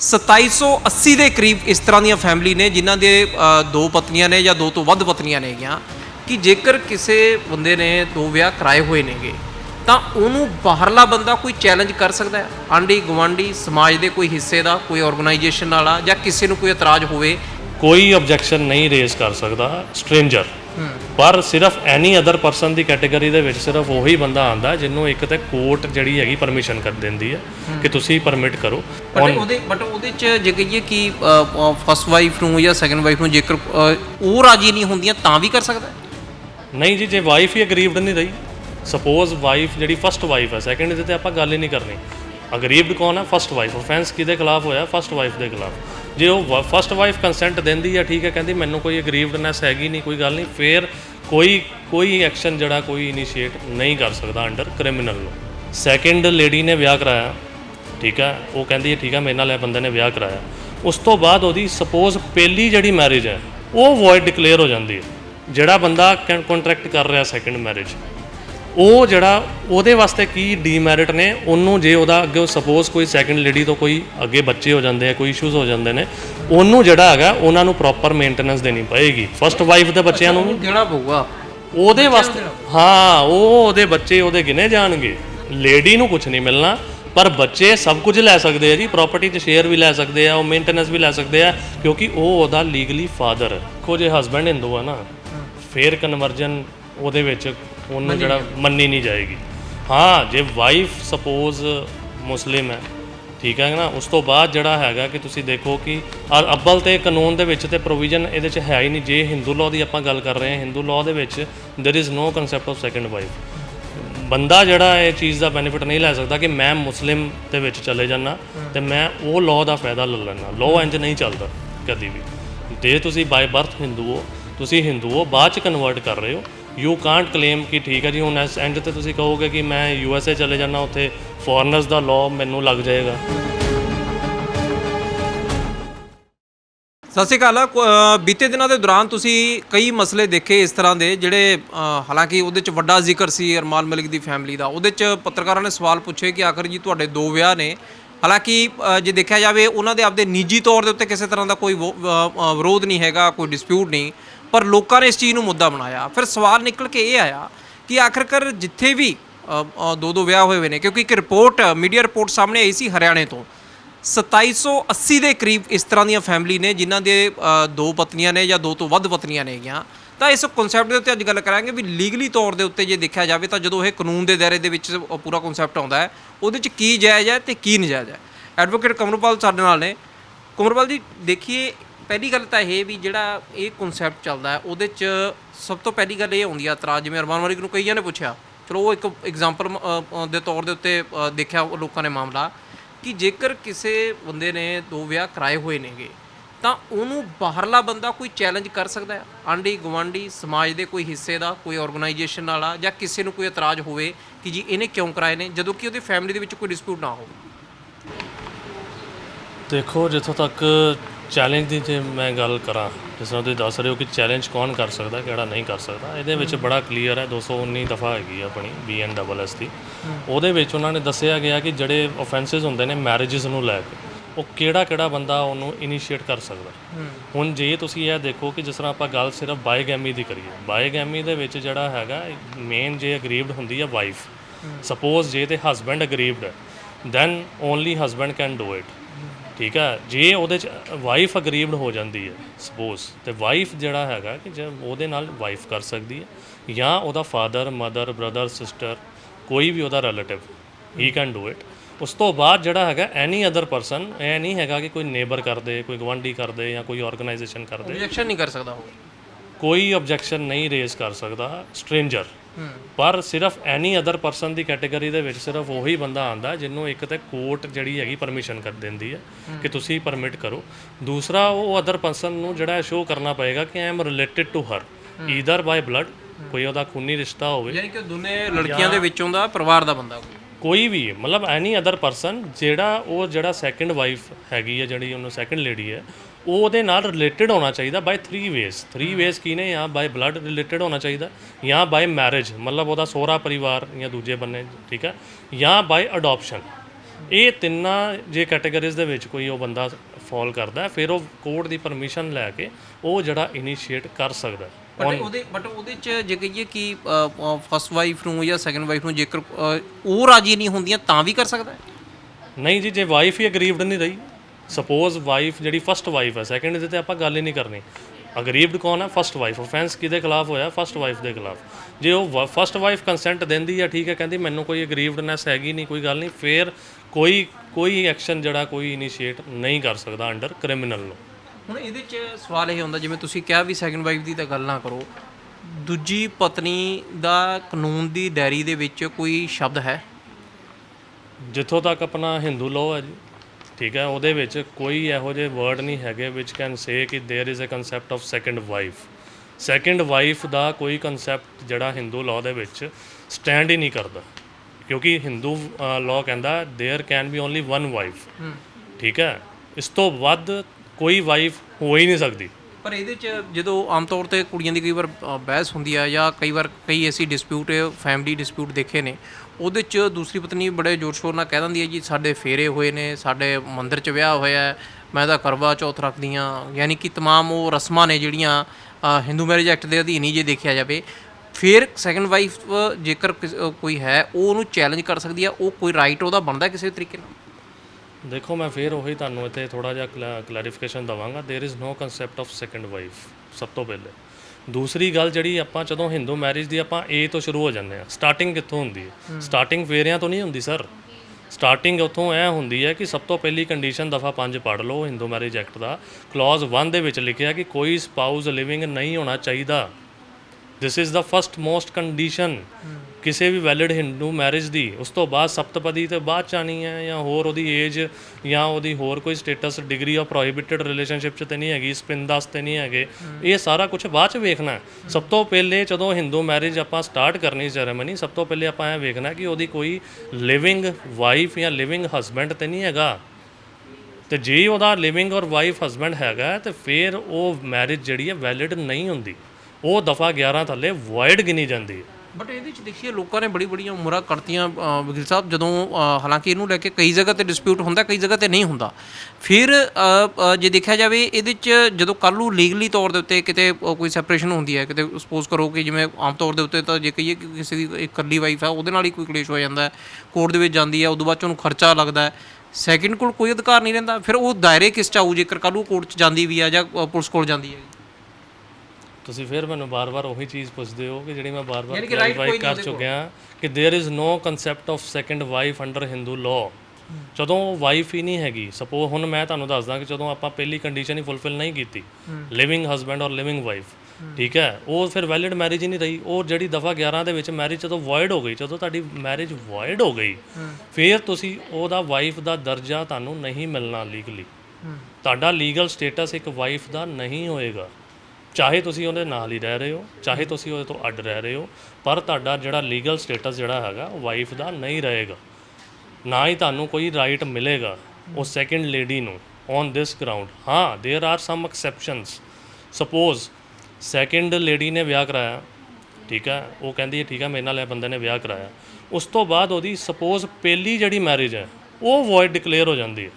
2780 ਦੇ ਕਰੀਬ ਇਸ ਤਰ੍ਹਾਂ ਦੀਆਂ ਫੈਮਿਲੀ ਨੇ, ਜਿਨ੍ਹਾਂ ਦੇ ਦੋ ਪਤਨੀਆਂ ਨੇ ਜਾਂ ਦੋ ਤੋਂ ਵੱਧ ਪਤਨੀਆਂ ਨੇਗੀਆਂ, ਕਿ ਜੇਕਰ ਕਿਸੇ ਬੰਦੇ ਨੇ ਦੋ ਵਿਆਹ ਕਰਾਏ ਹੋਏ ਨੇਗੇ, ਤਾਂ ਉਹਨੂੰ ਬਾਹਰਲਾ ਬੰਦਾ ਕੋਈ ਚੈਲੰਜ ਕਰ ਸਕਦਾ ਹੈ? ਆਂਢੀ ਗੁਆਂਢੀ, ਸਮਾਜ ਦੇ ਕੋਈ ਹਿੱਸੇ ਦਾ, ਕੋਈ ਆਰਗੇਨਾਈਜੇਸ਼ਨ ਵਾਲਾ ਜਾਂ ਕਿਸੇ ਨੂੰ ਕੋਈ ਇਤਰਾਜ਼ ਹੋਵੇ? ਕੋਈ ਆਬਜੈਕਸ਼ਨ ਨਹੀਂ ਰੇਜ਼ ਕਰ ਸਕਦਾ ਸਟ੍ਰੇਂਜਰ ਪਰ ਸਿਰਫ ਐਨੀ ਅਦਰ ਪਰਸਨ ਦੀ ਕੈਟਾਗਰੀ ਦੇ ਵਿੱਚ ਸਿਰਫ ਉਹੀ ਬੰਦਾ ਆਂਦਾ ਜਿਹਨੂੰ ਇੱਕ ਤੇ ਕੋਰਟ ਜਿਹੜੀ ਹੈਗੀ ਪਰਮਿਸ਼ਨ ਕਰ ਦਿੰਦੀ ਹੈ ਕਿ ਤੁਸੀਂ ਪਰਮਿਟ ਕਰੋ। ਬਟ ਉਹਦੇ ਬਟ ਉਹਦੇ ਚ ਜੇ ਕਹੀਏ ਕਿ ਫਸਟ ਵਾਈਫ ਨੂੰ ਜਾਂ ਸੈਕੰਡ ਵਾਈਫ ਨੂੰ ਜੇਕਰ ਉਹ ਰਾਜੀ ਨਹੀਂ ਹੁੰਦੀਆਂ ਤਾਂ ਵੀ ਕਰ ਸਕਦਾ ਨਹੀਂ ਜੀ ਜੇ ਵਾਈਫ ਹੀ ਅਗਰੀਵਡ ਨਹੀਂ ਰਹੀ ਸਪੋਜ਼ ਵਾਈਫ ਜਿਹੜੀ ਫਸਟ ਵਾਈਫ ਹੈ ਸੈਕੰਡ ਦੇ ਤੇ ਆਪਾਂ ਗੱਲ ਹੀ ਨਹੀਂ ਕਰਨੀ। ਅਗਰੀਵਡ ਕੌਣ ਹੈ? ਫਸਟ ਵਾਈਫ ਆਫੈਂਸ ਕਿਹਦੇ ਖਿਲਾਫ ਹੋਇਆ? ਫਸਟ ਵਾਈਫ ਦੇ ਖਿਲਾਫ। ਜੇ ਉਹ ਫਸਟ ਵਾਈਫ ਕੰਸੈਂਟ ਦਿੰਦੀ ਹੈ ਠੀਕ ਹੈ ਕਹਿੰਦੀ ਮੈਨੂੰ ਕੋਈ ਅਗਰੀਵਡਨੈਸ ਹੈਗੀ ਨਹੀਂ ਕੋਈ ਗੱਲ ਨਹੀਂ ਫੇਰ ਕੋਈ ਕੋਈ ਐਕਸ਼ਨ ਜਿਹੜਾ ਕੋਈ ਇਨੀਸ਼ੀਏਟ ਨਹੀਂ ਕਰ ਸਕਦਾ ਅੰਡਰ ਕ੍ਰਿਮੀਨਲ ਨੂੰ। ਸੈਕੰਡ ਲੇਡੀ ਨੇ ਵਿਆਹ ਕਰਾਇਆ। ਠੀਕ ਹੈ? ਉਹ ਕਹਿੰਦੀ ਹੈ, ਠੀਕ ਹੈ, ਮੇਰੇ ਨਾਲ ਇਹ ਬੰਦੇ ਨੇ ਵਿਆਹ ਕਰਾਇਆ। ਉਸ ਤੋਂ ਬਾਅਦ ਉਹਦੀ ਸਪੋਜ਼ ਪਹਿਲੀ ਜਿਹੜੀ ਮੈਰਿਜ ਹੈ, ਉਹ ਵੋਇਡ ਡਿਕਲੇਅਰ ਹੋ ਜਾਂਦੀ ਹੈ। ਜਿਹੜਾ ਬੰਦਾ ਕੰਟਰੈਕਟ ਕਰ ਰਿਹਾ ਸੈਕੰਡ ਮੈਰਿਜ ਉਹ ਜਿਹੜਾ ਉਹਦੇ ਵਾਸਤੇ ਕੀ ਡੀਮੈਰਿਟ ਨੇ ਉਹਨੂੰ ਜੇ ਉਹਦਾ ਅੱਗੇ ਸਪੋਜ਼ ਕੋਈ ਸੈਕੰਡ ਲੇਡੀ ਤੋਂ ਕੋਈ ਅੱਗੇ ਬੱਚੇ ਹੋ ਜਾਂਦੇ ਆ ਕੋਈ ਇਸ਼ੂਜ਼ ਹੋ ਜਾਂਦੇ ਨੇ ਉਹਨੂੰ ਜਿਹੜਾ ਹੈਗਾ ਉਹਨਾਂ ਨੂੰ ਪ੍ਰੋਪਰ ਮੇਨਟੇਨੈਂਸ ਦੇਣੀ ਪਏਗੀ। ਫਸਟ ਵਾਈਫ ਦੇ ਬੱਚਿਆਂ ਨੂੰ। ਦੇਣਾ ਪਊਗਾ। ਉਹਦੇ ਵਾਸਤੇ ਹਾਂ ਉਹ ਉਹਦੇ ਬੱਚੇ ਉਹਦੇ ਗਿਨੇ ਜਾਣਗੇ। ਲੇਡੀ ਨੂੰ ਕੁਝ ਨਹੀਂ ਮਿਲਣਾ ਪਰ ਬੱਚੇ ਸਭ ਕੁਝ ਲੈ ਸਕਦੇ ਆ ਜੀ ਪ੍ਰਾਪਰਟੀ 'ਚ ਸ਼ੇਅਰ ਵੀ ਲੈ ਸਕਦੇ ਆ ਉਹ ਮੇਨਟੇਨੈਂਸ ਵੀ ਲੈ ਸਕਦੇ ਆ ਕਿਉਂਕਿ ਉਹ ਉਹਦਾ ਲੀਗਲੀ ਫਾਦਰ ਕੋ ਜੇ ਹਸਬੰਡ ਹਿੰਦੂ ਆ ਨਾ ਫੇਰ ਕਨਵਰਜਨ ਉਹਦੇ ਵਿੱਚ ਉਹਨੂੰ ਜਿਹੜਾ ਮੰਨੀ ਨਹੀਂ ਜਾਏਗੀ ਹਾਂ ਜੇ ਵਾਈਫ ਸਪੋਜ਼ ਮੁਸਲਿਮ ਹੈ ਠੀਕ ਹੈ ਨਾ ਉਸ ਤੋਂ ਬਾਅਦ ਜਿਹੜਾ ਹੈਗਾ ਕਿ ਤੁਸੀਂ ਦੇਖੋ ਕਿ ਅ- ਅੱਵਲ ਤੇ ਕਾਨੂੰਨ ਦੇ ਵਿੱਚ ਤੇ ਪ੍ਰੋਵੀਜ਼ਨ ਇਹਦੇ ਚ ਹੈ ਹੀ ਨਹੀਂ ਜੇ ਹਿੰਦੂ ਲਾਅ ਦੀ ਆਪਾਂ ਗੱਲ ਕਰ ਰਹੇ ਹਾਂ ਹਿੰਦੂ ਲਾਅ ਦੇ ਵਿੱਚ there is no concept of second wife ਬੰਦਾ ਜਿਹੜਾ ਇਹ ਚੀਜ਼ ਦਾ ਬੈਨੀਫਿਟ ਨਹੀਂ ਲੈ ਸਕਦਾ ਕਿ ਮੈਂ ਮੁਸਲਿਮ ਦੇ ਵਿੱਚ ਚਲੇ ਜਾਣਾ ਤੇ ਮੈਂ ਉਹ ਲਾਅ ਦਾ ਫਾਇਦਾ ਲੈ ਲੈਣਾ ਲਾਅ ਇੰਜ ਨਹੀਂ ਚੱਲਦਾ ਕਦੀ ਵੀ ਜੇ ਤੁਸੀਂ ਬਾਈ ਬਰਥ ਹਿੰਦੂ ਹੋ ਤੁਸੀਂ ਹਿੰਦੂ ਹੋ ਬਾਅਦ ਚ ਕਨਵਰਟ ਕਰ ਰਹੇ ਹੋ ਯੂ ਕਾਂਟ ਕਲੇਮ ਕਿ ਠੀਕ ਹੈ ਜੀ ਹੁਣ ਇਸ ਐਂਡ ਤੇ ਤੁਸੀਂ ਕਹੋਗੇ ਕਿ ਮੈਂ ਯੂ ਐਸ ਏ ਚਲੇ ਜਾਣਾ ਉੱਥੇ ਫੋਰਨਰਸ ਦਾ ਲਾਅ ਮੈਨੂੰ ਲੱਗ ਜਾਏਗਾ ਸਤਿ ਸ਼੍ਰੀ ਅਕਾਲ ਅ, ਬੀਤੇ ਦਿਨਾਂ ਦੇ ਦੌਰਾਨ ਤੁਸੀਂ ਕਈ ਮਸਲੇ ਦੇਖੇ ਇਸ ਤਰ੍ਹਾਂ ਦੇ ਜਿਹੜੇ ਅ, ਹਾਲਾਂਕਿ ਉਹਦੇ ਚ ਵੱਡਾ ਜ਼ਿਕਰ ਸੀ ਅਰਮਾਨ ਮਲਿਕ ਦੀ ਫੈਮਿਲੀ ਦਾ ਉਹਦੇ ਚ ਪੱਤਰਕਾਰਾਂ ਨੇ ਸਵਾਲ ਪੁੱਛੇ ਕਿ ਆਖਰ ਜੀ ਤੁਹਾਡੇ ਦੋ ਵਿਆਹ ਨੇ ਹਾਲਾਂਕਿ ਅ, ਜੇ ਦੇਖਿਆ ਜਾਵੇ ਉਹਨਾਂ ਦੇ ਆਪਦੇ ਨਿੱਜੀ ਤੌਰ ਦੇ ਉੱਤੇ ਕਿਸੇ ਤਰ੍ਹਾਂ ਦਾ ਕੋਈ ਵੋ- ਅ, ਅ, ਵਿਰੋਧ ਨਹੀਂ ਹੈਗਾ ਕੋਈ ਡਿਸਪਿਊਟ ਨਹੀਂ ਪਰ ਲੋਕਾਂ ਨੇ ਇਸ ਚੀਜ਼ ਨੂੰ ਮੁੱਦਾ ਬਣਾਇਆ। ਫਿਰ ਸਵਾਲ ਨਿਕਲ ਕੇ ਇਹ ਆਇਆ ਕਿ ਆਖਰਕਾਰ ਜਿੱਥੇ ਵੀ ਦੋ ਦੋ ਵਿਆਹ ਹੋਏ ਹੋਏ ਨੇ, ਕਿਉਂਕਿ ਇੱਕ ਰਿਪੋਰਟ, ਮੀਡੀਆ ਰਿਪੋਰਟ ਸਾਹਮਣੇ ਆਈ ਸੀ ਹਰਿਆਣੇ ਤੋਂ। 2780 ਦੇ ਕਰੀਬ ਇਸ ਤਰ੍ਹਾਂ ਦੀਆਂ ਫੈਮਿਲੀ ਨੇ, ਜਿਨ੍ਹਾਂ ਦੇ ਦੋ ਪਤਨੀਆਂ ਨੇ ਜਾਂ ਦੋ ਤੋਂ ਵੱਧ ਪਤਨੀਆਂ ਨੇ ਹੈਗੀਆਂ ਤਾਂ ਇਸ ਕਨਸੈਪਟ ਦੇ ਉੱਤੇ ਅੱਜ ਗੱਲ ਕਰਾਂਗੇ ਵੀ ਲੀਗਲੀ ਤੌਰ ਦੇ ਉੱਤੇ ਜੇ ਦੇਖਿਆ ਜਾਵੇ ਤਾਂ ਜਦੋਂ ਇਹ ਕਾਨੂੰਨ ਦੇ ਦਾਇਰੇ ਦੇ ਵਿੱਚ ਪੂਰਾ ਕਨਸੈਪਟ ਆਉਂਦਾ ਹੈ, ਉਹਦੇ 'ਚ ਕੀ ਜਾਇਜ਼ ਹੈ ਤੇ ਕੀ ਨਜਾਇਜ਼ ਹੈ। ਐਡਵੋਕੇਟ ਕਮਰਪਾਲ ਸਾਡੇ ਨਾਲ ਨੇ। ਕਮਰਪਾਲ ਜੀ, ਦੇਖੀਏ ਪਹਿਲੀ ਗੱਲ ਤਾਂ ਇਹ ਵੀ ਜਿਹੜਾ ਇਹ ਕਨਸੈਪਟ ਚੱਲਦਾ ਹੈ, ਉਹਦੇ 'ਚ ਸਭ ਤੋਂ ਪਹਿਲੀ ਗੱਲ ਇਹ ਆਉਂਦੀ ਆ ਇਤਰਾਜ਼, ਜਿਵੇਂ ਅਰਮਾਨ ਮਲਿਕ ਨੂੰ ਕਈਆਂ ਨੇ ਪੁੱਛਿਆ। ਚਲੋ ਉਹ ਇੱਕ ਐਗਜ਼ਾਮਪਲ ਦੇ ਤੌਰ ਦੇ ਉੱਤੇ ਦੇਖਿਆ ਲੋਕਾਂ ਨੇ ਮਾਮਲਾ, ਕਿ ਜੇਕਰ ਕਿਸੇ ਬੰਦੇ ਨੇ ਦੋ ਵਿਆਹ ਕਰਾਏ ਹੋਏ ਨੇਗੇ, ਤਾਂ ਉਹਨੂੰ ਬਾਹਰਲਾ ਬੰਦਾ ਕੋਈ ਚੈਲੰਜ ਕਰ ਸਕਦਾ ਹੈ? ਆਂਢੀ ਗੁਆਂਢੀ, ਸਮਾਜ ਦੇ ਕੋਈ ਹਿੱਸੇ ਦਾ, ਕੋਈ ਆਰਗੇਨਾਈਜੇਸ਼ਨ ਵਾਲਾ, ਜਾਂ ਕਿਸੇ ਨੂੰ ਕੋਈ ਇਤਰਾਜ਼ ਹੋਵੇ ਕਿ ਜੀ ਇਹਨੇ ਕਿਉਂ ਕਰਾਏ ਨੇ, ਜਦੋਂ ਕਿ ਉਹਦੀ ਫੈਮਿਲੀ ਦੇ ਵਿੱਚ ਕੋਈ ਡਿਸਪਿਊਟ ਨਾ ਹੋਵੇ? ਦੇਖੋ, ਜਿੱਥੋਂ ਤੱਕ ਚੈਲੰਜ ਦੀ ਜੇ ਮੈਂ ਗੱਲ ਕਰਾਂ ਜਿਸ ਤਰ੍ਹਾਂ ਤੁਸੀਂ ਦੱਸ ਰਹੇ ਹੋ ਕਿ ਚੈਲੰਜ ਕੌਣ ਕਰ ਸਕਦਾ ਕਿਹੜਾ ਨਹੀਂ ਕਰ ਸਕਦਾ ਇਹਦੇ ਵਿੱਚ ਬੜਾ ਕਲੀਅਰ ਹੈ 219 ਦਫਾ ਹੈਗੀ ਆਪਣੀ ਬੀਐਨਡਬਲਐਸ ਦੀ। ਉਹਦੇ ਵਿੱਚ ਉਹਨਾਂ ਨੇ ਦੱਸਿਆ ਗਿਆ ਕਿ ਜਿਹੜੇ ਆਫੈਂਸਸ ਹੁੰਦੇ ਨੇ ਮੈਰਿਜਸ ਨੂੰ ਲੈ ਕੇ ਉਹ ਕਿਹੜਾ ਕਿਹੜਾ ਬੰਦਾ ਉਹਨੂੰ ਇਨੀਸ਼ੀਏਟ ਕਰ ਸਕਦਾ। ਹੁਣ ਜੇ ਤੁਸੀਂ ਇਹ ਦੇਖੋ ਕਿ ਜਿਸ ਤਰ੍ਹਾਂ ਆਪਾਂ ਗੱਲ ਸਿਰਫ ਬਾਇਗੈਮੀ ਦੀ ਕਰੀਏ ਬਾਇਗੈਮੀ ਦੇ ਵਿੱਚ ਜਿਹੜਾ ਹੈਗਾ ਮੇਨ ਜੇ ਅਗਰੀਵਡ ਹੁੰਦੀ ਹੈ। ਵਾਈਫ ਸਪੋਜ਼ ਜੇ ਤੇ ਹਸਬੈਂਡ ਅਗਰੀਵਡ ਹੈ then only husband can do it ਠੀਕ ਹੈ ਜੇ ਉਹਦੇ ਚ ਵਾਈਫ ਅਗਰੀਵਡ ਹੋ ਜਾਂਦੀ ਹੈ ਸਪੋਜ਼ ਤੇ ਵਾਈਫ ਜਿਹੜਾ ਹੈਗਾ ਕਿ ਜੇ ਉਹਦੇ ਨਾਲ ਵਾਈਫ ਕਰ ਸਕਦੀ ਹੈ ਜਾਂ ਉਹਦਾ ਫਾਦਰ ਮਦਰ ਬ੍ਰਦਰ ਸਿਸਟਰ ਕੋਈ ਵੀ ਉਹਦਾ ਰਿਲੇਟਿਵ ਹੀ ਕੈਨ ਡੂ ਇਟ ਉਸ ਤੋਂ ਬਾਅਦ ਜਿਹੜਾ ਹੈਗਾ ਐਨੀ ਅਦਰ ਪਰਸਨ ਇਹ ਨਹੀਂ ਹੈਗਾ ਕਿ ਕੋਈ ਨੇਬਰ ਕਰਦੇ ਕੋਈ ਗਵਾਂਢੀ ਕਰਦੇ ਜਾਂ ਕੋਈ ਆਰਗੇਨਾਈਜੇਸ਼ਨ ਕਰਦੇ ਰਿਜੈਕਸ਼ਨ ਨਹੀਂ ਕਰ ਸਕਦਾ ਉਹ। ਕੋਈ ਆਬਜੈਕਸ਼ਨ ਨਹੀਂ ਰੇਜ਼ ਕਰ ਸਕਦਾ ਸਟ੍ਰੇਂਜਰ ਪਰ ਸਿਰਫ ਐਨੀ ਅਦਰ ਪਰਸਨ ਦੀ ਕੈਟਾਗਰੀ ਦੇ ਵਿੱਚ ਸਿਰਫ ਉਹੀ ਬੰਦਾ ਆਂਦਾ ਜਿਹਨੂੰ ਇੱਕ ਤੇ ਕੋਰਟ ਜਿਹੜੀ ਹੈਗੀ ਪਰਮਿਸ਼ਨ ਕਰ ਦਿੰਦੀ ਹੈ ਕਿ ਤੁਸੀਂ ਪਰਮਿਟ ਕਰੋ। ਦੂਸਰਾ ਉਹ ਅਦਰ ਪਰਸਨ ਨੂੰ ਜਿਹੜਾ ਸ਼ੋਅ ਕਰਨਾ ਪਏਗਾ ਕਿ I am related to her either by blood ਕੋਈ ਉਹਦਾ ਖੂਨੀ ਰਿਸ਼ਤਾ ਹੋਵੇ। ਯਾਨੀ ਕਿ ਦੋਨੇ ਲੜਕੀਆਂ ਦੇ ਵਿੱਚੋਂ ਦਾ ਪਰਿਵਾਰ ਦਾ ਬੰਦਾ ਕੋਈ ਕੋਈ ਵੀ ਮਤਲਬ ਐਨੀ ਅਦਰ ਪਰਸਨ ਜਿਹੜਾ ਉਹ ਜਿਹੜਾ ਸੈਕੰਡ ਵਾਈਫ ਹੈਗੀ ਹੈ ਜਿਹੜੀ ਉਹਨੂੰ ਸੈਕੰਡ ਲੇਡੀ ਹੈ ਉਹ ਉਹਦੇ ਨਾਲ ਰਿਲੇਟਡ ਹੋਣਾ ਚਾਹੀਦਾ ਬਾਈ 3 ਵੇਜ਼ 3 ਵੇਜ਼ ਕੀ ਨੇ ਜਾਂ ਬਾਈ ਬਲੱਡ ਰਿਲੇਟਡ ਹੋਣਾ ਚਾਹੀਦਾ ਜਾਂ ਬਾਈ ਮੈਰਿਜ ਮਤਲਬ ਉਹਦਾ ਸਹੁਰਾ ਪਰਿਵਾਰ ਜਾਂ ਦੂਜੇ ਬੰਨੇ ਠੀਕ ਹੈ ਜਾਂ ਬਾਈ ਅਡਾਪਸ਼ਨ ਇਹ ਤਿੰਨਾਂ ਜੇ ਕੈਟਾਗਰੀਜ਼ ਦੇ ਵਿੱਚ ਕੋਈ ਉਹ ਬੰਦਾ ਫਾਲ ਕਰਦਾ ਫਿਰ ਉਹ ਕੋਰਟ ਦੀ ਪਰਮਿਸ਼ਨ ਲੈ ਕੇ ਉਹ ਜਿਹੜਾ ਇਨੀਸ਼ੀਏਟ ਕਰ ਸਕਦਾ। ਬਟ ਉਹਦੇ ਬਟ ਉਹਦੇ ਚ ਜੇ ਕਹੀਏ ਕਿ ਫਸਟ ਵਾਈਫ ਨੂੰ ਜਾਂ ਸੈਕੰਡ ਵਾਈਫ ਨੂੰ ਜੇਕਰ ਉਹ ਰਾਜੀ ਨਹੀਂ ਹੁੰਦੀਆਂ ਤਾਂ ਵੀ ਕਰ ਸਕਦਾ ਨਹੀਂ ਜੀ ਜੇ ਵਾਈਫ ਹੀ ਅਗਰੀਵਡ ਨਹੀਂ ਰਹੀ ਸਪੋਜ਼ ਵਾਈਫ ਜਿਹੜੀ ਫਸਟ ਵਾਈਫ ਹੈ ਸੈਕੰਡ ਦੇ ਤੇ ਆਪਾਂ ਗੱਲ ਹੀ ਨਹੀਂ ਕਰਨੀ। ਅਗਰੀਵਡ ਕੌਣ ਹੈ ਫਸਟ ਵਾਈਫ ਆਫੈਂਸ ਕਿਹਦੇ ਖਿਲਾਫ ਹੋਇਆ? ਫਸਟ ਵਾਈਫ ਦੇ ਖਿਲਾਫ। ਜੇ ਉਹ ਫਸਟ ਵਾਈਫ ਕੰਸੈਂਟ ਦਿੰਦੀ ਹੈ ਠੀਕ ਹੈ ਕਹਿੰਦੀ ਮੈਨੂੰ ਕੋਈ ਅਗਰੀਵਡਨੈਸ ਹੈਗੀ ਨਹੀਂ ਕੋਈ ਗੱਲ ਨਹੀਂ ਫੇਰ ਕੋਈ ਕੋਈ ਐਕਸ਼ਨ ਜਿਹੜਾ ਕੋਈ ਇਨੀਸ਼ੀਏਟ ਨਹੀਂ ਕਰ ਸਕਦਾ ਅੰਡਰ ਕ੍ਰਿਮੀਨਲ ਨੂੰ। ਹੁਣ ਇਹਦੇ ਚ ਸਵਾਲ ਇਹ ਹੁੰਦਾ ਜਿਵੇਂ ਤੁਸੀਂ ਕਿਹਾ ਵੀ ਸੈਕੰਡ ਵਾਈਫ ਦੀ ਤਾਂ ਗੱਲ ਨਾ ਕਰੋ ਦੂਜੀ ਪਤਨੀ ਦਾ ਕਾਨੂੰਨ ਦੀ ਡਾਇਰੀ ਦੇ ਵਿੱਚ ਕੋਈ ਸ਼ਬਦ ਹੈ? ਜਿੱਥੋਂ ਤੱਕ ਆਪਣਾ ਹਿੰਦੂ ਲਾਅ ਹੈ ਜੀ। ਠੀਕ ਹੈ ਉਹਦੇ ਵਿੱਚ ਕੋਈ ਇਹੋ ਜਿਹੇ ਵਰਡ ਨਹੀਂ ਹੈਗੇ ਵਿਚ ਕੈਨ ਸੇ ਕਿ there is a concept of second wife second wife ਦਾ ਕੋਈ ਕਨਸੈਪਟ ਜਿਹੜਾ ਹਿੰਦੂ ਲਾਅ ਦੇ ਵਿੱਚ ਸਟੈਂਡ ਹੀ ਨਹੀਂ ਕਰਦਾ ਕਿਉਂਕਿ ਹਿੰਦੂ ਲਾਅ ਕਹਿੰਦਾ there can be only one wife ਠੀਕ ਹੈ ਇਸ ਤੋਂ ਵੱਧ ਕੋਈ ਵਾਈਫ ਹੋ ਹੀ ਨਹੀਂ ਸਕਦੀ ਪਰ ਇਹਦੇ ਚ ਜਦੋਂ ਆਮ ਤੌਰ ਤੇ ਕੁੜੀਆਂ ਦੀ ਕਈ ਵਾਰ ਅ, ਬਹਿਸ ਹੁੰਦੀ ਆ ਜਾਂ ਕਈ ਵਾਰ ਕਈ ਐਸੀ ਡਿਸਪਿਊਟ ਫੈਮਿਲੀ ਡਿਸਪਿਊਟ ਦੇਖੇ ਨੇ ਉਹਦੇ ਚ ਦੂਸਰੀ ਪਤਨੀ ਬੜੇ ਜ਼ੋਰ ਸ਼ੋਰ ਨਾਲ ਕਹਿ ਦਿੰਦੀ ਹੈ ਜੀ ਸਾਡੇ ਫੇਰੇ ਹੋਏ ਨੇ ਸਾਡੇ ਮੰਦਿਰ ਚ ਵਿਆਹ ਹੋਇਆ ਹੈ ਮੈਂ ਤਾਂ ਕਰਵਾ ਚੌਥ ਰੱਖਦੀ ਹਾਂ ਯਾਨੀ ਕਿ तमाम ਉਹ ਰਸਮਾਂ ਨੇ ਜਿਹੜੀਆਂ ਅ, ਹਿੰਦੂ ਮੈਰਿਜ ਐਕਟ ਦੇ ਅਧੀਨ ਹੀ ਜੇ ਦੇਖਿਆ ਜਾਵੇ ਫਿਰ ਸੈਕੰਡ ਵਾਈਫ ਜੇਕਰ ਕਿਸ- ਅ, ਕੋਈ ਹੈ ਉਹ ਉਹਨੂੰ ਚੈਲੰਜ ਕਰ ਸਕਦੀ ਆ ਉਹ ਕੋਈ ਰਾਈਟ ਉਹਦਾ ਬਣਦਾ ਕਿਸੇ ਤਰੀਕੇ ਨਾਲ ਦੇਖੋ ਮੈਂ ਫੇਰ ਉਹੀ ਤੁਹਾਨੂੰ ਇੱਥੇ ਥੋੜਾ ਜਿਹਾ ਕਲੈਰੀਫਿਕੇਸ਼ਨ ਦਵਾਂਗਾ there is no concept of second wife ਸਭ ਤੋਂ ਪਹਿਲੇ ਦੂਸਰੀ ਗੱਲ ਜਿਹੜੀ ਆਪਾਂ ਜਦੋਂ ਹਿੰਦੂ ਮੈਰਿਜ ਦੀ ਆਪਾਂ ਏ ਤੋਂ ਸ਼ੁਰੂ ਹੋ ਜਾਂਦੇ ਆ ਸਟਾਰਟਿੰਗ ਕਿੱਥੋਂ ਹੁੰਦੀ ਹੈ? ਸਟਾਰਟਿੰਗ ਫੇਰਿਆਂ ਤੋਂ ਨਹੀਂ ਹੁੰਦੀ ਸਰ ਸਟਾਰਟਿੰਗ ਉੱਥੋਂ ਇਹ ਹੁੰਦੀ ਹੈ ਕਿ ਸਭ ਤੋਂ ਪਹਿਲੀ ਕੰਡੀਸ਼ਨ ਦਫਾ 5 ਪੜ੍ਹ ਲਓ ਹਿੰਦੂ ਮੈਰਿਜ ਐਕਟ ਦਾ। ਕਲੌਜ਼ 1 ਦੇ ਵਿੱਚ ਲਿਖਿਆ ਕਿ ਕੋਈ ਸਪਾਊਸ ਲਿਵਿੰਗ ਨਹੀਂ ਹੋਣਾ ਚਾਹੀਦਾ। This is the first most condition ਕਿਸੇ ਵੀ ਵੈਲਿਡ ਹਿੰਦੂ ਮੈਰਿਜ ਦੀ ਉਸ ਤੋਂ ਬਾਅਦ ਸਪਤਪਦੀ ਤੇ ਬਾਅਦ ਚ ਆਣੀ ਹੈ ਜਾਂ ਹੋਰ ਉਹਦੀ ਏਜ ਜਾਂ ਉਹਦੀ ਹੋਰ ਕੋਈ status degree of prohibited relationship ਚ ਤੇ ਨਹੀਂ ਹੈਗੀ ਸਪਿੰਦਾਸ ਤੇ ਨਹੀਂ ਹੈਗੇ ਇਹ ਸਾਰਾ ਕੁਝ ਬਾਅਦ ਚ ਵੇਖਣਾ। ਸਭ ਤੋਂ ਪਹਿਲੇ ਜਦੋਂ ਹਿੰਦੂ ਮੈਰਿਜ ਆਪਾਂ ਸਟਾਰਟ ਕਰਨੀ ਸੈਰੇਮਨੀ ਸਭ ਤੋਂ ਪਹਿਲੇ ਆਪਾਂ ਇਹ ਵੇਖਣਾ ਕਿ ਉਹਦੀ ਕੋਈ ਲਿਵਿੰਗ ਵਾਈਫ ਜਾਂ ਲਿਵਿੰਗ ਹਸਬੈਂਡ ਤੇ ਨਹੀਂ ਹੈਗਾ। ਤੇ ਜੇ ਉਹਦਾ ਲਿਵਿੰਗ ਔਰ ਵਾਈਫ ਹਸਬੈਂਡ ਹੈਗਾ ਤੇ ਫਿਰ ਉਹ ਮੈਰਿਜ ਜਿਹੜੀ ਹੈ ਵੈਲਿਡ ਨਹੀਂ ਹੁੰਦੀ। ਉਹ ਦਫਾ 11 ਥੱਲੇ ਵਾਇਡ ਗਿਣੀ ਜਾਂਦੀ ਹੈ। ਬਟ ਇਹਦੇ ਚ ਦੇਖੀਏ ਲੋਕਾਂ ਨੇ ਬੜੀ ਬੜੀਆਂ ਉਮਰਾਂ ਕਰਤੀਆਂ ਅ, ਵਕੀਲ ਸਾਹਿਬ ਜਦੋਂ ਅ, ਹਾਲਾਂਕਿ ਇਹਨੂੰ ਲੈ ਕੇ ਕਈ ਜਗ੍ਹਾ ਤੇ ਡਿਸਪਿਊਟ ਹੁੰਦਾ ਕਈ ਜਗ੍ਹਾ ਤੇ ਨਹੀਂ ਹੁੰਦਾ। ਫਿਰ ਅ, ਅ, ਜੇ ਦੇਖਿਆ ਜਾਵੇ ਇਹਦੇ ਚ ਜਦੋਂ ਕੱਲ ਨੂੰ ਲੀਗਲੀ ਤੌਰ ਦੇ ਉੱਤੇ ਕਿਤੇ ਅ, ਕੋਈ ਸੈਪਰੇਸ਼ਨ ਹੁੰਦੀ ਹੈ ਕਿਤੇ ਸਪੋਜ਼ ਕਰੋ ਕਿ ਜਿਵੇਂ ਆਮ ਤੌਰ ਦੇ ਉੱਤੇ ਤਾਂ ਜੇ ਕਹੀਏ ਕਿ ਕਿਸੇ ਦੀ ਇੱਕ ਇਕੱਲੀ ਵਾਈਫ ਹੈ ਉਹਦੇ ਨਾਲ ਹੀ ਕੋਈ ਕਲੇਸ਼ ਹੋ ਜਾਂਦਾ ਹੈ ਕੋਰਟ ਦੇ ਵਿੱਚ ਜਾਂਦੀ ਹੈ ਉਦੋਂ ਬਾਅਦ ਚ ਉਹਨੂੰ ਖਰਚਾ ਲੱਗਦਾ ਹੈ। ਸੈਕਿੰਡ ਕੋਲ ਕੋਈ ਅਧਿਕਾਰ ਨਹੀਂ ਰਹਿੰਦਾ ਫਿਰ ਉਹ ਦਾਇਰੇ ਕਿਸ ਚ ਆਊ ਜੇਕਰ ਕੱਲ ਨੂੰ ਕੋਰਟ ਚ ਜਾਂਦੀ ਵੀ ਹੈ ਜਾਂ ਅ, ਪੁਲਿਸ ਕੋਲ ਜਾਂਦੀ ਹੈ ਤੁਸੀਂ ਫਿਰ ਮੈਨੂੰ ਬਾਰ-ਬਾਰ ਉਹੀ ਚੀਜ਼ ਪੁੱਛਦੇ ਹੋ ਕਿ ਜਿਹੜੀ ਮੈਂ ਬਾਰ-ਬਾਰ ਯਾਨੀ ਕਿ right ਕਲੈਰੀਫਾਈ ਕੋਈ ਨਹੀਂ ਕਰ ਉਹਦੇ ਕੋਲ। ਚੁੱਕਿਆ ਕਿ there is no concept of second wife under Hindu law ਜਦੋਂ ਵਾਈਫ ਹੀ ਨਹੀਂ ਹੈਗੀ ਸਪੋ ਹੁਣ ਮੈਂ ਤੁਹਾਨੂੰ ਦੱਸਦਾ ਕਿ ਜਦੋਂ ਆਪਾਂ ਪਹਿਲੀ ਕੰਡੀਸ਼ਨ ਹੀ ਫੁੱਲਫਿਲ ਨਹੀਂ ਕੀਤੀ living husband or living wife ਠੀਕ ਹੈ ਉਹ ਫਿਰ ਵੈਲਿਡ ਮੈਰਿਜ ਹੀ ਨਹੀਂ ਰਹੀ ਉਹ ਜਿਹੜੀ ਦਫਾ 11 ਦੇ ਵਿੱਚ ਮੈਰਿਜ ਜਦੋਂ ਵਾਇਡ ਹੋ ਗਈ ਜਦੋਂ ਤੁਹਾਡੀ ਮੈਰਿਜ ਵਾਇਡ ਹੋ ਗਈ ਫਿਰ ਤੁਸੀਂ ਉਹਦਾ ਵਾਈਫ ਦਾ ਦਰਜਾ ਤੁਹਾਨੂੰ ਨਹੀਂ ਮਿਲਣਾ ਲੀਗਲੀ ਤੁਹਾਡਾ ਲੀਗਲ ਸਟੇਟਸ ਇੱਕ ਵਾਈਫ ਦਾ ਨਹੀਂ ਹੋਏਗਾ ਚਾਹੇ ਤੁਸੀਂ ਉਹਦੇ ਨਾਲ ਹੀ ਰਹਿ ਰਹੇ ਹੋ ਚਾਹੇ ਤੁਸੀਂ ਉਹਦੇ ਤੋਂ ਅੱਡ ਰਹਿ ਰਹੇ ਹੋ ਪਰ ਤੁਹਾਡਾ ਜਿਹੜਾ ਲੀਗਲ ਸਟੇਟਸ ਜਿਹੜਾ ਹੈਗਾ ਉਹ ਵਾਈਫ ਦਾ ਨਹੀਂ ਰਹੇਗਾ ਨਾ ਹੀ ਤੁਹਾਨੂੰ ਕੋਈ ਰਾਈਟ ਮਿਲੇਗਾ ਉਹ ਸੈਕੰਡ ਲੇਡੀ ਨੂੰ ਔਨ ਦਿਸ ਗਰਾਊਂਡ ਹਾਂ there are some exceptions suppose second lady ਨੇ ਵਿਆਹ ਕਰਾਇਆ ਠੀਕ ਹੈ ਉਹ ਕਹਿੰਦੀ ਹੈ ਠੀਕ ਹੈ ਮੇਰੇ ਨਾਲ ਇਹ ਬੰਦੇ ਨੇ ਵਿਆਹ ਕਰਾਇਆ ਉਸ ਤੋਂ ਬਾਅਦ ਉਹਦੀ ਸਪੋਜ਼ ਪਹਿਲੀ ਜਿਹੜੀ ਮੈਰਿਜ ਹੈ ਉਹ ਵੋਇਡ ਡਿਕਲੇਅਰ ਹੋ ਜਾਂਦੀ ਹੈ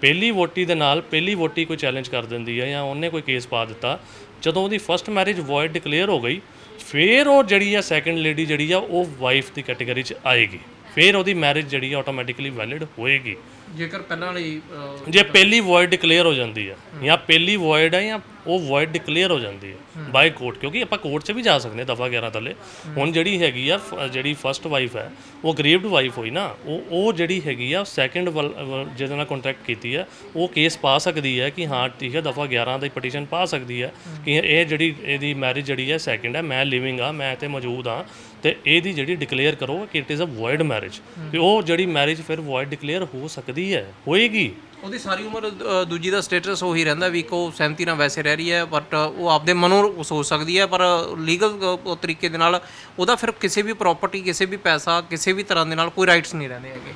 ਪਹਿਲੀ ਵੋਟੀ ਦੇ ਨਾਲ ਪਹਿਲੀ ਵੋਟੀ ਕੋਈ ਚੈਲੰਜ ਕਰ ਦਿੰਦੀ ਹੈ ਜਾਂ ਉਹਨੇ ਕੋਈ ਕੇਸ ਪਾ ਦਿੱਤਾ, ਜਦੋਂ ਉਹਦੀ ਫਰਸਟ ਮੈਰਿਜ ਵੋਇਡ ਡਿਕਲੇਅਰ ਹੋ ਗਈ, ਫਿਰ ਉਹ ਜਿਹੜੀ ਆ ਸੈਕੰਡ ਲੇਡੀ ਜਿਹੜੀ ਆ ਉਹ ਵਾਈਫ ਦੀ ਕੈਟਾਗਰੀ 'ਚ ਆਏਗੀ। ਫਿਰ ਉਹਦੀ ਮੈਰਿਜ ਜਿਹੜੀ ਆ ਆਟੋਮੈਟਿਕਲੀ ਵੈਲਿਡ ਹੋਏਗੀ। ਜੇਕਰ ਪਹਿਲਾਂ ਵਾਲੀ ਜੇ ਪਹਿਲੀ ਵੋਇਡ ਡਿਕਲੇਅਰ ਹੋ ਜਾਂਦੀ ਹੈ ਜਾਂ ਪਹਿਲੀ ਵੋਇਡ ਹੈ ਜਾਂ ਉਹ ਵੋਇਡ ਡਿਕਲੇਅਰ ਹੋ ਜਾਂਦੀ ਹੈ। ਬਾਈ ਕੋਰਟ ਕਿਉਂਕਿ ਆਪਾਂ ਕੋਰਟ 'ਚ ਵੀ ਜਾ ਸਕਦੇ ਹਾਂ ਦਫਾ 11 ਥੱਲੇ। ਹੁਣ ਜਿਹੜੀ ਹੈਗੀ ਆ ਫ- ਜਿਹੜੀ ਫਰਸਟ ਵਾਈਫ ਹੈ ਉਹ ਗਰੀਬਡ ਵਾਈਫ ਹੋਈ ਨਾ ਉਹ ਉਹ ਜਿਹੜੀ ਹੈਗੀ ਆ ਸੈਕੰਡ ਜਿਹਦੇ ਨਾਲ ਕੰਟੈਕਟ ਕੀਤੀ ਹੈ ਉਹ ਕੇਸ ਪਾ ਸਕਦੀ ਹੈ ਕਿ ਹਾਂ ਠੀਕ ਹੈ ਦਫਾ 11 ਦੀ ਪਟੀਸ਼ਨ ਪਾ ਸਕਦੀ ਹੈ। ਕਿ ਇਹ ਜਿਹੜੀ ਇਹਦੀ ਮੈਰਿਜ ਜਿਹੜੀ ਹੈ ਸੈਕੰਡ ਹੈ ਮੈਂ ਲਿਵਿੰਗ ਆ ਮੈਂ ਇੱਥੇ ਮੌਜੂਦ ਆ ਤੇ ਇਹਦੀ ਜਿਹੜੀ ਡਿਕਲੇਅਰ ਕਰੋ ਕਿ it is a void marriage ਕਿ ਉਹ ਜਿਹੜੀ ਮੈਰਿਜ ਫਿਰ ਵੋਇਡ ਡਿਕਲੇਅਰ ਹੋ ਸਕਦੀ ਹੈ ਹੋਏਗੀ। ਉਹਦੀ ਸਾਰੀ ਉਮਰ ਅ, ਦੂਜੀ ਦਾ ਸਟੇਟਸ ਉਹੀ ਰਹਿੰਦਾ ਵੀ ਕੋ ਸਹਿਮਤੀ ਨਾਲ ਵੈਸੇ ਰਹਿ ਰਹੀ ਹੈ ਬਟ ਉਹ ਆਪਦੇ ਮਨੋਂ ਸੋਚ ਸਕਦੀ ਹੈ ਪਰ ਲੀਗਲ ਤਰੀਕੇ ਦੇ ਨਾਲ ਉਹਦਾ ਫਿਰ ਕਿਸੇ ਵੀ ਪ੍ਰਾਪਰਟੀ ਕਿਸੇ ਵੀ ਪੈਸਾ ਕਿਸੇ ਵੀ ਤਰ੍ਹਾਂ ਦੇ ਨਾਲ ਕੋਈ ਰਾਈਟਸ ਨਹੀਂ ਰਹਿੰਦੇ ਹੈਗੇ।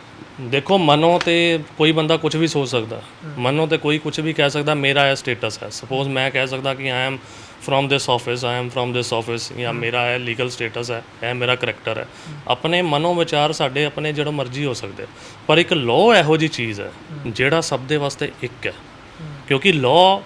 ਦੇਖੋ ਮਨੋਂ ਤੇ ਕੋਈ ਬੰਦਾ ਕੁਝ ਵੀ ਸੋਚ ਸਕਦਾ। ਮਨੋਂ ਤੇ ਕੋਈ ਕੁਝ ਵੀ ਕਹਿ ਸਕਦਾ ਮੇਰਾ ਇਹ ਸਟੇਟਸ ਹੈ। ਸਪੋਜ਼ ਮੈਂ ਕਹਿ ਸਕਦਾ ਕਿ I am from this office I am from this office ਜਾਂ ਮੇਰਾ ਇਹ ਲੀਗਲ ਸਟੇਟਸ ਹੈ ਇਹ ਮੇਰਾ ਕਰੈਕਟਰ ਹੈ। ਆਪਣੇ ਮਨੋਂ ਵਿਚਾਰ ਸਾਡੇ ਆਪਣੇ ਜਿਹੜਾ ਮਰਜ਼ੀ ਹੋ ਸਕਦੇ। ਪਰ ਇੱਕ ਲਾਅ ਇਹੋ ਜੀ ਚੀਜ਼ ਹੈ ਜਿਹੜਾ ਸਭ ਦੇ ਵਾਸਤੇ ਇੱਕ ਹੈ। ਕਿਉਂਕਿ ਲਾਅ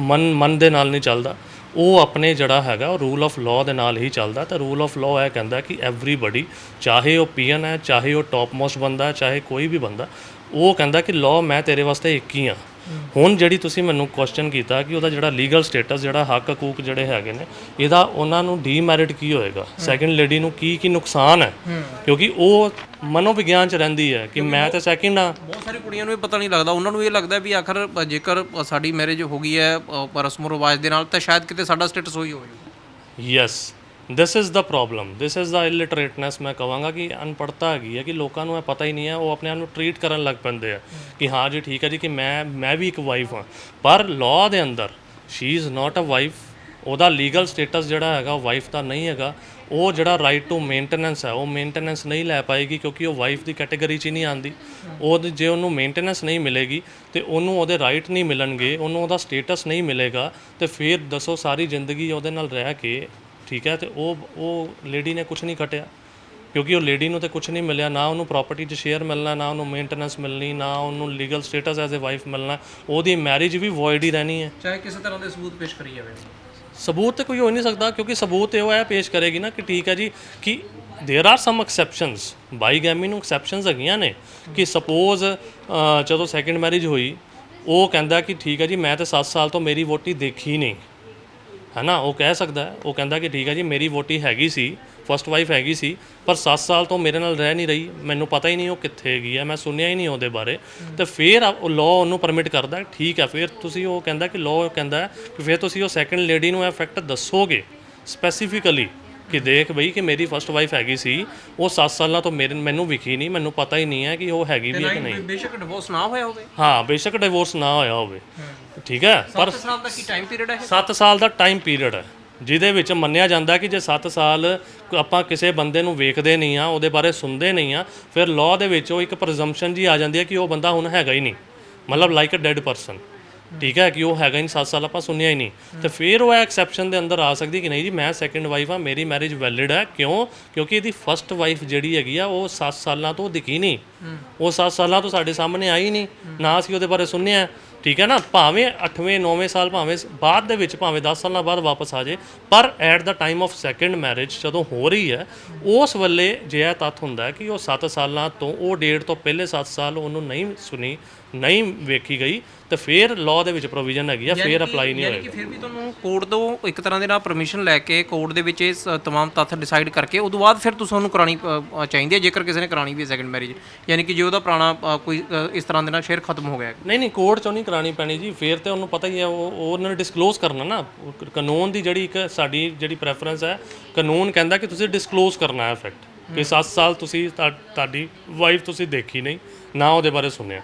ਮਨ ਮਨ ਦੇ ਨਾਲ ਨਹੀਂ ਚੱਲਦਾ। ਉਹ ਆਪਣੇ ਜਿਹੜਾ ਹੈਗਾ ਉਹ ਰੂਲ ਆਫ ਲਾਅ ਦੇ ਨਾਲ ਹੀ ਚੱਲਦਾ। ਤੇ ਰੂਲ ਆਫ ਲਾਅ ਇਹ ਕਹਿੰਦਾ ਕਿ ਐਵਰੀਬਡੀ ਚਾਹੇ ਉਹ ਪੀਐਨ ਹੈ ਚਾਹੇ ਉਹ ਟੌਪ ਮੋਸਟ ਬੰਦਾ ਹੈ ਚਾਹੇ ਕੋਈ ਵੀ ਬੰਦਾ ਉਹ ਕਹਿੰਦਾ ਕਿ ਲਾਅ ਮੈਂ ਤੇਰੇ ਵਾਸਤੇ ਇੱਕ ਹੀ ਆ ਹੁਣ ਜਿਹੜੀ ਤੁਸੀਂ ਮੈਨੂੰ ਕੁਐਸਚਨ ਕੀਤਾ ਕਿ ਉਹਦਾ ਜਿਹੜਾ ਲੀਗਲ ਸਟੇਟਸ ਜਿਹੜਾ ਹੱਕ ਹਕੂਕ ਜਿਹੜੇ ਹੈਗੇ ਨੇ ਇਹਦਾ ਉਹਨਾਂ ਨੂੰ ਡੀਮੈਰਿਟ ਕੀ ਹੋਏਗਾ? ਸੈਕੰਡ ਲੇਡੀ ਨੂੰ ਕੀ ਕੀ ਨੁਕਸਾਨ ਹੈ? ਕਿਉਂਕਿ ਉਹ ਮਨੋਵਿਗਿਆਨ ਚ ਰਹਿੰਦੀ ਹੈ ਕਿ ਮੈਂ ਤਾਂ ਸੈਕਿੰਡ ਆ ਬਹੁਤ ਸਾਰੀ ਕੁੜੀਆਂ ਨੂੰ ਇਹ ਪਤਾ ਨਹੀਂ ਲੱਗਦਾ। ਉਹਨਾਂ ਨੂੰ ਇਹ ਲੱਗਦਾ ਵੀ ਆਖਰ ਜੇਕਰ ਸਾਡੀ ਮੈਰਿਜ ਹੋ ਗਈ ਹੈ ਰਸਮੋ ਰਿਵਾਜ ਦੇ ਨਾਲ ਤਾਂ ਸ਼ਾਇਦ ਕਿਤੇ ਸਾਡਾ ਸਟੇਟਸ ਹੋਈ ਹੋਵੇ। Yes this is the problem this is the illiterateness ਮੈਂ ਕਹਾਂਗਾ ਕਿ ਅਨਪੜਤਾ ਹੈਗੀ ਹੈ ਕਿ ਲੋਕਾਂ ਨੂੰ ਇਹ ਪਤਾ ਹੀ ਨਹੀਂ ਹੈ, ਉਹ ਆਪਣੇ ਆਪ ਨੂੰ ਟਰੀਟ ਕਰਨ ਲੱਗ ਪੈਂਦੇ ਆ ਕਿ ਹਾਂ ਜੀ ਠੀਕ ਹੈ ਜੀ ਕਿ ਮੈਂ ਮੈਂ ਵੀ ਇੱਕ ਵਾਈਫ ਹਾਂ। ਪਰ ਲਾਅ ਦੇ ਅੰਦਰ she is not a wife ਉਹਦਾ ਲੀਗਲ ਸਟੇਟਸ ਜਿਹੜਾ ਹੈਗਾ ਵਾਈਫ ਦਾ ਨਹੀਂ ਹੈਗਾ। ਉਹ ਜਿਹੜਾ ਰਾਈਟ ਟੂ ਮੇਨਟੇਨੈਂਸ ਹੈ, ਉਹ ਮੇਨਟੇਨੈਂਸ ਨਹੀਂ ਲੈ ਪਾਏਗੀ ਕਿਉਂਕਿ ਉਹ ਵਾਈਫ ਦੀ ਕੈਟਾਗਰੀ 'ਚ ਹੀ ਨਹੀਂ ਆਂਦੀ ਉਹ ਜੇ ਉਹਨੂੰ ਮੇਨਟੇਨੈਂਸ ਨਹੀਂ ਮਿਲੇਗੀ, ਤੇ ਉਹਨੂੰ ਉਹਦੇ ਰਾਈਟ ਨਹੀਂ ਮਿਲਣਗੇ, ਉਹਨੂੰ ਉਹਦਾ ਸਟੇਟਸ ਨਹੀਂ ਮਿਲੇਗਾ, ਤੇ ਫਿਰ ਦੱਸੋ ਸਾਰੀ ਜ਼ਿੰਦਗੀ ਉਹਦੇ ਨਾਲ ਰਹਿ ਕੇ ਠੀਕ ਹੈ ਤੇ ਉਹ ਉਹ ਲੇਡੀ ਨੇ ਕੁਝ ਨਹੀਂ ਕਟਿਆ ਕਿਉਂਕਿ ਉਹ ਲੇਡੀ ਨੂੰ ਤੇ ਕੁਝ ਨਹੀਂ ਮਿਲਿਆ ਨਾ ਉਹਨੂੰ ਪ੍ਰਾਪਰਟੀ 'ਚ ਸ਼ੇਅਰ ਮਿਲਣਾ ਨਾ ਉਹਨੂੰ ਮੇਨਟੇਨੈਂਸ ਮਿਲਣੀ ਨਾ ਉਹਨੂੰ legal status as a wife ਮਿਲਣਾ ਉਹਦੀ ਮੈਰਿਜ ਵੀ ਵੋਇਡ ਹੀ ਰਹਿਣੀ ਹੈ ਚਾਹੇ ਕਿਸੇ ਤਰ੍ਹਾਂ ਦੇ ਸਬੂਤ ਪੇਸ਼ ਕਰੀ ਜਾਵੇ ਸਬੂਤ ਤੇ ਕੋਈ ਹੋ ਹੀ ਨਹੀਂ ਸਕਦਾ ਕਿਉਂਕਿ ਸਬੂਤ ਇਹ ਉਹ ਹੈ ਪੇਸ਼ ਕਰੇਗੀ ਨਾ ਕਿ ਠੀਕ ਹੈ ਜੀ ਕਿ there are some exceptions bigamy ਨੂੰ ਐਕਸੈਪਸ਼ਨਸ ਹੈਗੀਆਂ ਨੇ ਕਿ ਸਪੋਜ਼ ਜਦੋਂ ਸੈਕੰਡ ਮੈਰਿਜ ਹੋਈ ਉਹ ਕਹਿੰਦਾ ਕਿ ਠੀਕ ਹੈ ਜੀ ਮੈਂ ਤਾਂ 7 ਸਾਲ ਤੋਂ ਮੇਰੀ ਵੋਟੀ ਦੇਖੀ ਨਹੀਂ ਹਨਾ, ਉਹ ਕਹਿ ਸਕਦਾ, ਉਹ ਕਹਿੰਦਾ ਕਿ ਠੀਕ ਹੈ ਜੀ, ਮੇਰੀ ਵੋਟੀ ਹੈਗੀ ਸੀ ਫਸਟ ਵਾਈਫ ਹੈਗੀ ਸੀ, ਪਰ 7 ਸਾਲ ਤੋਂ ਮੇਰੇ ਨਾਲ ਰਹਿ ਨਹੀਂ ਰਹੀ, ਮੈਨੂੰ ਪਤਾ ਹੀ ਨਹੀਂ ਉਹ ਕਿੱਥੇ ਹੈਗੀ ਹੈ ਮੈਂ ਸੁਣਿਆ ਹੀ ਨਹੀਂ ਉਹਦੇ ਬਾਰੇ। ਤੇ ਫਿਰ ਆ- ਉਹ ਲਾਅ ਉਹਨੂੰ ਪਰਮਿਟ ਕਰਦਾ, ਠੀਕ ਹੈ ਫਿਰ ਤੁਸੀਂ ਉਹ ਕਹਿੰਦਾ ਕਿ ਲਾਅ ਕਹਿੰਦਾ ਕਿ ਫਿਰ ਤੁਸੀਂ ਉਹ ਸੈਕੰਡ ਲੇਡੀ ਨੂੰ ਇਹ ਫੈਕਟ ਦੱਸੋਗੇ ਸਪੈਸੀਫਿਕਲੀ ਕਿ ਦੇਖ ਬਈ ਕਿ ਮੇਰੀ ਫਸਟ ਵਾਈਫ ਹੈਗੀ ਸੀ ਉਹ 7 ਸਾਲਾਂ ਤੋਂ ਮੇਰੇ ਮੈਨੂੰ ਵਿਖੀ ਨਹੀਂ ਮੈਨੂੰ ਪਤਾ ਹੀ ਨਹੀਂ ਹੈ ਕਿ ਉਹ ਹੈਗੀ ਵੀ ਹੈ ਕਿ ਨਹੀਂ। ਬੇਸ਼ੱਕ ਡਿਵੋਰਸ ਨਾ ਹੋਇਆ ਹੋਵੇ। ਹਾਂ ਬੇਸ਼ੱਕ ਡਿਵੋਰਸ ਨਾ ਹੋਇਆ ਹੋਵੇ। ਠੀਕ ਹੈ ਪਰ 7 ਸਾਲ ਦਾ ਕੀ ਟਾਈਮ ਪੀਰੀਅਡ ਹੈ 7 ਸਾਲ ਦਾ ਟਾਈਮ ਪੀਰੀਅਡ ਹੈ ਜਿਹਦੇ ਵਿੱਚ ਮੰਨਿਆ ਜਾਂਦਾ ਕਿ ਜੇ 7 ਸਾਲ ਆਪਾਂ ਕਿਸੇ ਬੰਦੇ ਨੂੰ ਵੇਖਦੇ ਨਹੀਂ ਆ ਉਹਦੇ ਬਾਰੇ ਸੁਣਦੇ ਨਹੀਂ ਆ ਫਿਰ ਲਾਅ ਦੇ ਵਿੱਚ ਉਹ ਇੱਕ ਪ੍ਰੈਜ਼ੰਪਸ਼ਨ ਜੀ ਆ ਜਾਂਦੀ ਹੈ ਕਿ ਉਹ ਬੰਦਾ ਹੁਣ ਹੈਗਾ ਹੀ ਨਹੀਂ। ਮਤਲਬ ਲਾਈਕ ਅ ਡੈਡ ਪਰਸਨ ਠੀਕ ਹੈ ਕਿ ਉਹ ਹੈਗਾ ਹੀ ਨਹੀਂ 7 ਸਾਲ ਆਪਾਂ ਸੁਣਿਆ ਹੀ ਨਹੀਂ। ਤੇ ਫਿਰ ਉਹ ਐਕਸੈਪਸ਼ਨ ਦੇ ਅੰਦਰ ਆ ਸਕਦੀ ਕਿ ਨਹੀਂ ਜੀ ਮੈਂ ਸੈਕੰਡ ਵਾਈਫ ਆ ਮੇਰੀ ਮੈਰਿਜ ਵੈਲਿਡ ਹੈ। ਕਿਉਂ? ਕਿਉਂਕਿ ਇਹਦੀ ਫਰਸਟ ਵਾਈਫ ਜਿਹੜੀ ਹੈਗੀ ਆ ਉਹ 7 ਸਾਲਾਂ ਤੋਂ ਦਿਖੀ ਨਹੀਂ। ਉਹ 7 ਸਾਲਾਂ ਤੋਂ ਸਾਡੇ ਸਾਹਮਣੇ ਆਈ ਨਹੀਂ। ਨਾ ਅਸੀਂ ਉਹਦੇ ਬਾਰੇ ਸੁਣਿਆ। ਠੀਕ ਹੈ ਨਾ? ਭਾਵੇਂ 8ਵੇਂ 9ਵੇਂ ਸਾਲ ਭਾਵੇਂ ਬਾਅਦ ਦੇ ਵਿੱਚ ਭਾਵੇਂ 10 ਸਾਲਾਂ ਬਾਅਦ ਵਾਪਸ ਆ ਜੇ ਪਰ at the time of second marriage ਜਦੋਂ ਹੋ ਰਹੀ ਹੈ ਉਸ ਵੇਲੇ ਜੇ ਇਹ ਤੱਥ ਹੁੰਦਾ ਕਿ ਉਹ 7 ਸਾਲਾਂ ਤੋਂ ਉਹ ਡੇਟ ਤੋਂ ਪਹਿਲੇ 7 ਸਾਲ ਉਹਨੂੰ ਨਹੀਂ ਸੁਣੀ ਨਹੀਂ ਵੇਖੀ ਗਈ ਤੇ ਫਿਰ ਲਾਅ ਦੇ ਵਿੱਚ ਪ੍ਰੋਵੀਜ਼ਨ ਹੈਗੀ ਆ ਫਿਰ ਅਪਲਾਈ ਨਹੀਂ ਯਾਨੀ ਹੋਏਗਾ। ਕਿ ਫਿਰ ਵੀ ਤੁਹਾਨੂੰ ਕੋਰਟ ਤੋਂ ਇੱਕ ਤਰ੍ਹਾਂ ਦੇ ਨਾਲ ਪਰਮਿਸ਼ਨ ਲੈ ਕੇ ਕੋਰਟ ਦੇ ਵਿੱਚ ਇਹ ਸ- ਤਮਾਮ ਤੱਥ ਡਿਸਾਈਡ ਕਰਕੇ ਉਦੋਂ ਬਾਅਦ ਫਿਰ ਤੁਸੀਂ ਉਹਨੂੰ ਕਰਾਣੀ ਅ, ਚਾਹੀਦੀ ਹੈ ਜੇਕਰ ਕਿਸੇ ਨੇ ਕਰਾਣੀ ਵੀ ਹੈ ਸੈਕੰਡ ਮੈਰਿਜ ਯਾਨੀ ਕਿ ਜੇ ਉਹਦਾ ਪੁਰਾਣਾ ਅ, ਕੋਈ ਅ, ਇਸ ਤਰ੍ਹਾਂ ਦੇ ਨਾਲ ਸ਼ੇਅਰ ਖਤਮ ਹੋ ਗਿਆ। ਹੈ। ਨਹੀਂ ਨਹੀਂ ਕੋਰਟ ਚੋਂ ਨਹੀਂ ਕਰਾਣੀ ਪੈਣੀ ਜੀ ਫਿਰ ਤੇ ਉਹਨੂੰ ਪਤਾ ਹੀ ਹੈ ਉਹ ਉਹ ਉਹਨਾਂ ਨੇ ਡਿਸਕਲੋਜ਼ ਕਰਨਾ ਨਾ। ਉਹ ਕ- ਕਾਨੂੰਨ ਦੀ ਜਿਹੜੀ ਇੱਕ ਸਾਡੀ ਜਿਹੜੀ ਪ੍ਰੈਫਰੈਂਸ ਹੈ ਕਾਨੂੰਨ ਕਹਿੰਦਾ ਕਿ ਤੁਸੀਂ ਡਿਸਕਲੋਜ਼ ਕਰਨਾ ਹੈ ਫੈਕਟ ਕਿ 7 ਸਾਲ ਤੁਸੀਂ ਤੁਹਾ- ਤੁਹਾਡੀ ਵਾਈਫ ਤੁਸੀਂ ਦੇਖੀ ਨਹੀਂ ਨਾ ਉਹਦੇ ਬਾਰੇ ਸੁਣਿਆ।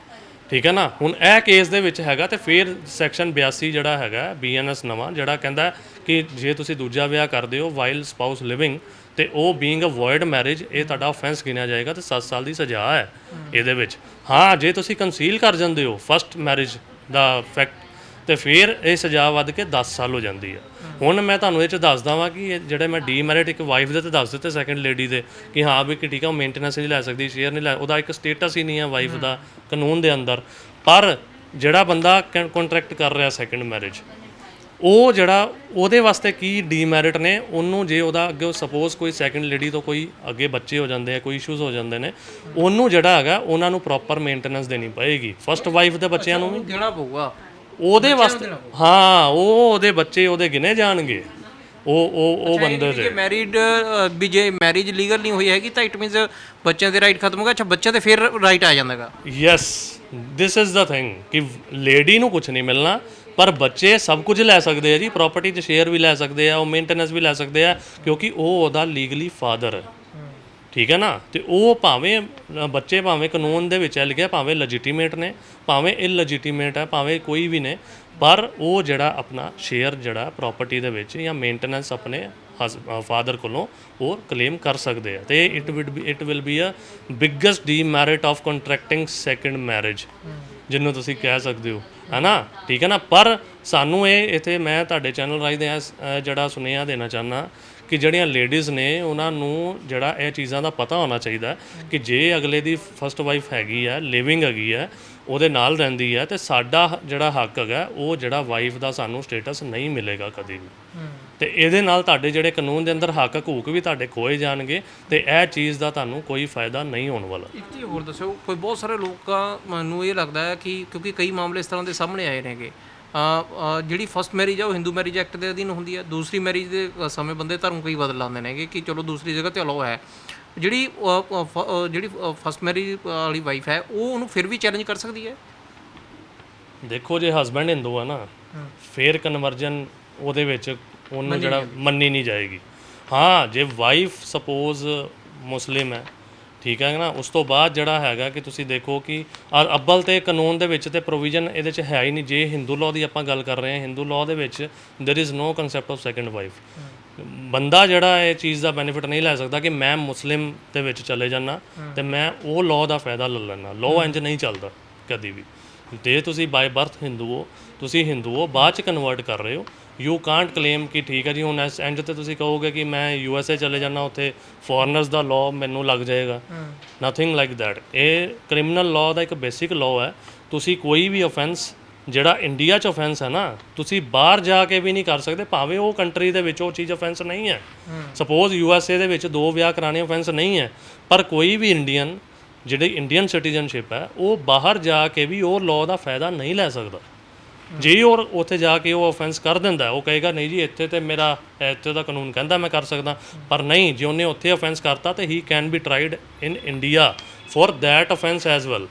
ਠੀਕ ਹੈ ਨਾ? ਹੁਣ ਇਹ ਕੇਸ ਦੇ ਵਿੱਚ ਹੈਗਾ ਤੇ ਫਿਰ ਸੈਕਸ਼ਨ 82 ਜਿਹੜਾ ਹੈਗਾ ਬੀਐਨਐਸ ਨਵਾਂ ਜਿਹੜਾ ਕਹਿੰਦਾ ਕਿ ਜੇ ਤੁਸੀਂ ਦੂਜਾ ਵਿਆਹ ਕਰਦੇ ਹੋ ਵਾਈਲ ਸਪਾਊਸ ਲਿਵਿੰਗ ਤੇ ਉਹ ਬੀਇੰਗ ਅ ਵੋਇਡ ਮੈਰਿਜ ਇਹ ਤੁਹਾਡਾ ਆਫੈਂਸ ਗਿਣਿਆ ਜਾਏਗਾ ਤੇ 7 ਸਾਲ ਦੀ ਸਜ਼ਾ ਹੈ ਇਹਦੇ ਵਿੱਚ। ਹਾਂ ਜੇ ਤੁਸੀਂ ਕੰਸੀਲ ਕਰ ਜਾਂਦੇ ਹੋ ਫਸਟ ਮੈਰਿਜ ਦਾ ਫੈਕਟ ਤੇ ਫਿਰ ਇਹ ਸਜ਼ਾ ਵੱਧ ਕੇ 10 ਸਾਲ ਹੋ ਜਾਂਦੀ ਹੈ ਹੁਣ ਮੈਂ ਤੁਹਾਨੂੰ ਇਹ ਚ ਦੱਸਦਾ ਵਾਂ ਕਿ ਜਿਹੜੇ ਮੈਂ ਡੀਮੈਰਿਟ ਇੱਕ ਵਾਈਫ ਦੇ ਤੇ ਦੱਸ ਦਿੱਤੇ ਸੈਕੰਡ ਲੇਡੀ ਦੇ ਕਿ ਹਾਂ ਵੀ ਕਿ ਠੀਕ ਆ ਉਹ ਮੇਨਟੇਨੈਂਸ ਨਹੀਂ ਲੈ ਸਕਦੀ ਸ਼ੇਅਰ ਨਹੀਂ ਲੈ ਉਹਦਾ ਇੱਕ ਸਟੇਟਸ ਹੀ ਨਹੀਂ ਹੈ ਵਾਈਫ ਦਾ ਕਾਨੂੰਨ ਦੇ ਅੰਦਰ। ਪਰ ਜਿਹੜਾ ਬੰਦਾ ਕੰਟਰੈਕਟ ਕਰ ਰਿਹਾ ਸੈਕੰਡ ਮੈਰਿਜ ਉਹ ਜਿਹੜਾ ਉਹਦੇ ਵਾਸਤੇ ਕੀ ਡੀਮੈਰਿਟ ਨੇ ਉਹਨੂੰ ਜੇ ਉਹਦਾ ਅੱਗੇ ਸਪੋਜ਼ ਕੋਈ ਸੈਕੰਡ ਲੇਡੀ ਤੋਂ ਕੋਈ ਅੱਗੇ ਬੱਚੇ ਹੋ ਜਾਂਦੇ ਆ ਕੋਈ ਇਸ਼ੂਜ਼ ਹੋ ਜਾਂਦੇ ਨੇ ਉਹਨੂੰ ਜਿਹੜਾ ਹੈਗਾ ਉਹਨਾਂ ਨੂੰ ਪ੍ਰੋਪਰ ਮੇਨਟੇਨੈਂਸ ਦੇਣੀ ਪਏਗੀ। ਫਸਟ ਵਾਈਫ ਦੇ ਬੱਚਿਆਂ ਨੂੰ ਵੀ ਦੇਣਾ ਪਊਗਾ। ਉਹਦੇ ਵਾਸਤੇ ਹਾਂ ਉਹ ਉਹਦੇ ਬੱਚੇ ਉਹਦੇ ਗਿਨੇ ਜਾਣਗੇ। ਉਹ ਉਹ ਉਹ ਬੰਦੇ ਦੇ। ਜੇ ਮੈਰਿਡ ਵੀ ਜੇ ਮੈਰਿਜ ਲੀਗਲ ਨਹੀਂ ਹੋਈ ਹੈਗੀ ਤਾਂ ਇਟ ਮੀਨਸ ਬੱਚਿਆਂ ਦੇ ਰਾਈਟ ਖਤਮ ਹੋ ਗਿਆ ਅੱਛਾ ਬੱਚਿਆਂ ਤੇ ਫਿਰ ਰਾਈਟ ਆ ਜਾਂਦਾਗਾ। Yes this is the thing ਕਿ ਲੇਡੀ ਨੂੰ ਕੁਝ ਨਹੀਂ ਮਿਲਣਾ। ਪਰ ਬੱਚੇ ਸਭ ਕੁਝ ਲੈ ਸਕਦੇ ਆ ਜੀ ਪ੍ਰਾਪਰਟੀ 'ਚ ਸ਼ੇਅਰ ਵੀ ਲੈ ਸਕਦੇ ਆ, ਉਹ ਮੇਨਟੇਨੈਂਸ ਵੀ ਲੈ ਸਕਦੇ ਆ, ਕਿਉਂਕਿ ਉਹ ਉਹਦਾ ਲੀਗਲੀ ਫਾਦਰ ਹੈ। ਠੀਕ ਹੈ ਨਾ? ਤੇ ਉਹ ਭਾਵੇਂ ਬੱਚੇ ਭਾਵੇਂ ਕਾਨੂੰਨ ਦੇ ਵਿੱਚ ਹੈ ਲਿਖਿਆ, ਭਾਵੇਂ ਲੈਜੀਟੀਮੇਟ ਨੇ, ਭਾਵੇਂ ਇਲੈਜੀਟੀਮੇਟ ਹੈ, ਭਾਵੇਂ ਕੋਈ ਵੀ ਨੇ, ਪਰ ਉਹ ਜਿਹੜਾ ਆਪਣਾ ਸ਼ੇਅਰ ਜਿਹੜਾ ਪ੍ਰਾਪਰਟੀ ਦੇ ਵਿੱਚ ਜਾਂ ਮੇਨਟੇਨੈਂਸ ਆਪਣੇ ਫਾਦਰ ਕੋਲੋਂ ਉਹ ਕਲੇਮ ਕਰ ਸਕਦੇ ਆ। ਤੇ it with it will be a biggest demerit of contracting second marriage ਜਿਹਨੂੰ ਤੁਸੀਂ ਕਹਿ ਸਕਦੇ ਹੋ। ਹੈਨਾ? ਠੀਕ ਹੈ ਨਾ? ਪਰ ਸਾਨੂੰ ਇਹ ਇਥੇ ਮੈਂ ਤੁਹਾਡੇ ਚੈਨਲ ਰਾਹੀਂ ਦੇ ਜਿਹੜਾ ਸੁਨੇਹਾ ਦੇਣਾ ਚਾਹਨਾ ਕਿ ਜਿਹੜੀਆਂ ਲੇਡੀਜ਼ ਨੇ, ਉਹਨਾਂ ਨੂੰ ਜਿਹੜਾ ਇਹ ਚੀਜ਼ਾਂ ਦਾ ਪਤਾ ਹੋਣਾ ਚਾਹੀਦਾ ਕਿ ਜੇ ਅਗਲੇ ਦੀ ਫਸਟ ਵਾਈਫ ਹੈਗੀ ਆ ਲਿਵਿੰਗ ਹੈਗੀ ਆ ਉਹਦੇ ਨਾਲ ਰਹਿੰਦੀ ਹੈ ਤੇ ਸਾਡਾ ਜਿਹੜਾ ਹੱਕ ਹੈਗਾ ਉਹ ਜਿਹੜਾ ਵਾਈਫ ਦਾ ਸਾਨੂੰ ਸਟੇਟਸ ਨਹੀਂ ਮਿਲੇਗਾ ਕਦੀ ਵੀ। ਤੇ ਇਹਦੇ ਨਾਲ ਤੁਹਾਡੇ ਜਿਹੜੇ ਕਾਨੂੰਨ ਦੇ ਅੰਦਰ ਹੱਕ ਹਕੂਕ ਵੀ ਤੁਹਾਡੇ ਖੋਏ ਜਾਣਗੇ ਤੇ ਇਹ ਚੀਜ਼ ਦਾ ਤੁਹਾਨੂੰ ਕੋਈ ਫਾਇਦਾ ਨਹੀਂ ਹੋਣ ਵਾਲਾ। ਇੱਕ ਚੀਜ਼ ਹੋਰ ਦੱਸੋ ਕੋਈ ਬਹੁਤ ਸਾਰੇ ਲੋਕਾਂ ਨੂੰ ਇਹ ਲੱਗਦਾ ਹੈ ਕਿ ਕਿਉਂਕਿ ਕਈ ਮਾਮਲੇ ਇਸ ਤਰ੍ਹਾਂ ਦੇ ਸਾਹਮਣੇ ਆਏ ਨੇਗੇ। ਜਿਹੜੀ ਫਸਟ ਮੈਰਿਜ ਆ ਉਹ ਹਿੰਦੂ ਮੈਰਿਜ ਐਕਟ ਦੇ ਅਧੀਨ ਹੁੰਦੀ ਹੈ। ਦੂਸਰੀ ਮੈਰਿਜ ਦੇ ਸਮੇਂ ਬੰਦੇ ਧਰਮ ਕਈ ਬਦਲ ਲਾਉਂਦੇ ਨੇਗੇ ਕਿ ਚਲੋ ਦੂਸਰੀ ਜਗ੍ਹਾ ਤੇ ਅਲਾਉ ਹੈ। ਜਿਹੜੀ ਅ, ਅ, ਫ- ਅ, ਜਿਹੜੀ ਫਸਟ ਮੈਰਿਜ ਵਾਲੀ ਵਾਈਫ ਹੈ ਉਹ ਉਹਨੂੰ ਫਿਰ ਵੀ ਚੈਲੰਜ ਕਰ ਸਕਦੀ ਹੈ ਦੇਖੋ ਜੇ ਹਸਬੈਂਡ ਹਿੰਦੂ ਆ ਨਾ ਫੇਰ ਕਨਵਰਜਨ ਉਹਦੇ ਵਿੱਚ ਉਹਨੂੰ ਜਿਹੜਾ ਮੰਨੀ ਨਹੀਂ ਜਾਏਗੀ ਹਾਂ ਜੇ ਵਾਈਫ ਸਪੋਜ਼ ਮੁਸਲਿਮ ਹੈ ਠੀਕ ਹੈ ਨਾ ਉਸ ਤੋਂ ਬਾਅਦ ਜਿਹੜਾ ਹੈਗਾ ਕਿ ਤੁਸੀਂ ਦੇਖੋ ਕਿ ਅ- ਅੱਬਲ ਤੇ ਕਾਨੂੰਨ ਦੇ ਵਿੱਚ ਤੇ ਪ੍ਰੋਵੀਜ਼ਨ ਇਹਦੇ ਚ ਹੈ ਹੀ ਨਹੀਂ ਜੇ ਹਿੰਦੂ ਲਾਅ ਦੀ ਆਪਾਂ ਗੱਲ ਕਰ ਰਹੇ ਹਾਂ ਹਿੰਦੂ ਲਾਅ ਦੇ ਵਿੱਚ there is no concept of second wife ਬੰਦਾ ਜਿਹੜਾ ਇਹ ਚੀਜ਼ ਦਾ ਬੈਨੀਫਿਟ ਨਹੀਂ ਲੈ ਸਕਦਾ ਕਿ ਮੈਂ ਮੁਸਲਿਮ ਦੇ ਵਿੱਚ ਚਲੇ ਜਾਣਾ ਤੇ ਮੈਂ ਉਹ ਲਾਅ ਦਾ ਫਾਇਦਾ ਲੈ ਲੈਣਾ ਲਾਅ ਇੰਜ ਨਹੀਂ ਚੱਲਦਾ ਕਦੀ ਵੀ। ਜੇ ਤੁਸੀਂ ਬਾਈ ਬਰਥ ਹਿੰਦੂ ਹੋ ਤੁਸੀਂ ਹਿੰਦੂ ਹੋ ਬਾਅਦ ਚ ਕਨਵਰਟ ਕਰ ਰਹੇ ਹੋ ਯੂ ਕਾਂਟ ਕਲੇਮ ਕਿ ਠੀਕ ਹੈ ਜੀ ਹੁਣ ਇਸ ਇੰਜ ਤੇ ਤੁਸੀਂ ਕਹੋਗੇ ਕਿ ਮੈਂ ਯੂ ਐਸ ਏ ਚਲੇ ਜਾਣਾ ਉੱਥੇ ਫੋਰਨਰਸ ਦਾ ਲਾਅ ਮੈਨੂੰ ਲੱਗ ਜਾਏਗਾ। ਨਥਿੰਗ ਲਾਈਕ ਦੈਟ ਇਹ ਕ੍ਰਿਮੀਨਲ ਲਾਅ ਦਾ ਇੱਕ ਬੇਸਿਕ ਲਾਅ ਹੈ। ਤੁਸੀਂ ਕੋਈ ਵੀ ਆਫੈਂਸ ਜਿਹੜਾ ਇੰਡੀਆ 'ਚ ਆਫੈਂਸ ਹੈ ਨਾ ਤੁਸੀਂ ਬਾਹਰ ਜਾ ਕੇ ਵੀ ਨਹੀਂ ਕਰ ਸਕਦੇ ਭਾਵੇਂ ਉਹ ਕੰਟਰੀ ਦੇ ਵਿੱਚ ਉਹ ਚੀਜ਼ ਆਫੈਂਸ ਨਹੀਂ ਹੈ। ਸਪੋਜ਼ ਯੂ ਐਸ ਏ ਦੇ ਵਿੱਚ ਦੋ ਵਿਆਹ ਕਰਾਣੇ ਆਫੈਂਸ ਨਹੀਂ ਹੈ ਪਰ ਕੋਈ ਵੀ ਇੰਡੀਅਨ ਜਿਹੜੀ ਇੰਡੀਅਨ ਸਿਟੀਜ਼ਨਸ਼ਿਪ ਹੈ ਉਹ ਬਾਹਰ ਜਾ ਕੇ ਵੀ ਉਹ ਲਾਅ ਦਾ ਫਾਇਦਾ ਨਹੀਂ ਲੈ ਸਕਦਾ। ਜੇ ਉਹ ਉੱਥੇ ਜਾ ਕੇ ਉਹ ਆਫੈਂਸ ਕਰ ਦਿੰਦਾ ਉਹ ਕਹੇਗਾ ਨਹੀਂ ਜੀ ਇੱਥੇ ਤੇ ਮੇਰਾ ਇੱਥੇ ਦਾ ਕਾਨੂੰਨ ਕਹਿੰਦਾ ਮੈਂ ਕਰ ਸਕਦਾ। ਪਰ ਨਹੀਂ ਜੇ ਉਹਨੇ ਉੱਥੇ ਆਫੈਂਸ ਕਰਤਾ ਤੇ he can be tried in India for that offence as well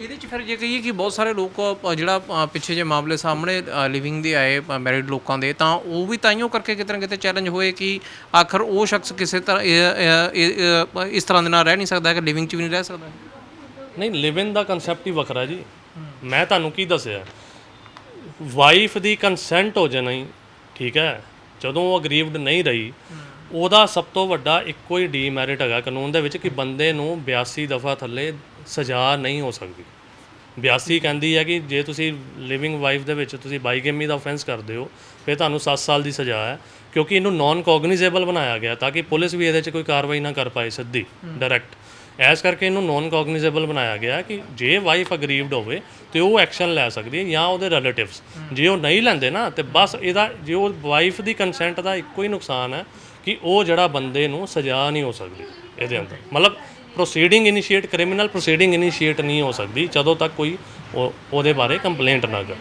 ਇਹਦੇ ਚ ਫਿਰ ਜੇ ਕਹੀਏ ਕਿ ਬਹੁਤ ਸਾਰੇ ਲੋਕ ਅ, ਜਿਹੜਾ ਅ, ਪਿੱਛੇ ਜੇ ਮਾਮਲੇ ਸਾਹਮਣੇ ਲਿਵਿੰਗ ਦੇ ਆਏ ਮੈਰਿਡ ਲੋਕਾਂ ਦੇ ਤਾਂ ਉਹ ਵੀ ਤਾਈਓ ਕਰਕੇ ਕਿਤੇ ਨਾ ਕਿਤੇ ਚੈਲੰਜ ਹੋਏ ਕਿ ਆਖਰ ਉਹ ਸ਼ਖਸ ਕਿਸੇ ਤਰ੍ਹਾਂ ਇਹ- ਇਹ- ਇਹ- ਇਸ ਤਰ੍ਹਾਂ ਦੇ ਨਾਲ ਰਹਿ ਨਹੀਂ ਸਕਦਾ ਕਿ ਲਿਵਿੰਗ ਚ ਵੀ ਨਹੀਂ ਰਹਿ ਸਕਦਾ। ਨਹੀਂ ਲਿਵ ਇਨ ਦਾ ਕਨਸੈਪਟ ਹੀ ਵੱਖਰਾ ਜੀ। ਮੈਂ ਤੁਹਾਨੂੰ ਕੀ ਦੱਸਿਆ? ਵਾਈਫ ਦੀ ਕੰਸੈਂਟ ਹੋ ਜਾਣੀ ਠੀਕ ਹੈ? ਜਦੋਂ ਉਹ ਅਗਰੀਵਡ ਨਹੀਂ ਰਹੀ ਉਹਦਾ ਸਭ ਤੋਂ ਵੱਡਾ ਇੱਕੋ ਹੀ ਡੀਮੈਰਿਟ ਹੈਗਾ ਕਾਨੂੰਨ ਦੇ ਵਿੱਚ ਕਿ ਬੰਦੇ ਨੂੰ 82 ਦਫਾ ਥੱਲੇ ਸਜ਼ਾ ਨਹੀਂ ਹੋ ਸਕਦੀ। 82 ਕਹਿੰਦੀ ਹੈ ਕਿ ਜੇ ਤੁਸੀਂ ਲਿਵਿੰਗ ਵਾਈਫ ਦੇ ਵਿੱਚ ਤੁਸੀਂ ਬਾਈਗੇਮੀ ਦਾ ਆਫੈਂਸ ਕਰਦੇ ਹੋ ਫਿਰ ਤੁਹਾਨੂੰ 7 ਸਾਲ ਦੀ ਸਜ਼ਾ ਹੈ ਕਿਉਂਕਿ ਇਹਨੂੰ ਨਾਨ ਕੋਗਨੀਜ਼ੇਬਲ ਬਣਾਇਆ ਗਿਆ ਤਾਂ ਕਿ ਪੁਲਿਸ ਵੀ ਇਹਦੇ 'ਚ ਕੋਈ ਕਾਰਵਾਈ ਨਾ ਕਰ ਪਾਏ ਸਿੱਧੀ ਡਾਇਰੈਕਟ ਐਸ ਕਰਕੇ ਇਹਨੂੰ ਨਾਨ ਕੋਗਨੀਜ਼ੇਬਲ ਬਣਾਇਆ ਗਿਆ ਕਿ ਜੇ ਵਾਈਫ ਅਗਰੀਵਡ ਹੋਵੇ ਤੇ ਉਹ ਐਕਸ਼ਨ ਲੈ ਸਕਦੀ ਹੈ ਜਾਂ ਉਹਦੇ ਰਿਲੇਟਿਵਸ ਜੇ ਉਹ ਨਹੀਂ ਲੈਂਦੇ ਨਾ ਤੇ ਬਸ ਇਹਦਾ ਜੇ ਉਹ ਵਾਈਫ ਦੀ ਕੰਸੈਂਟ ਦਾ ਇੱਕੋ ਹੀ ਨੁਕਸਾਨ ਹੈ ਕਿ ਉਹ ਜਿਹੜਾ ਬੰਦੇ ਨੂੰ ਸਜ਼ਾ ਨਹੀਂ ਹੋ ਸਕਦੀ ਇਹਦੇ ਅੰਦਰ। ਮਤਲਬ proceeding initiate criminal proceeding initiate ਨਹੀਂ ਹੋ ਸਕਦੀ ਜਦੋਂ ਤੱਕ ਕੋਈ ਉਹ- ਉਹਦੇ ਬਾਰੇ ਕੰਪਲੇਂਟ ਨਾ ਕਰੇ।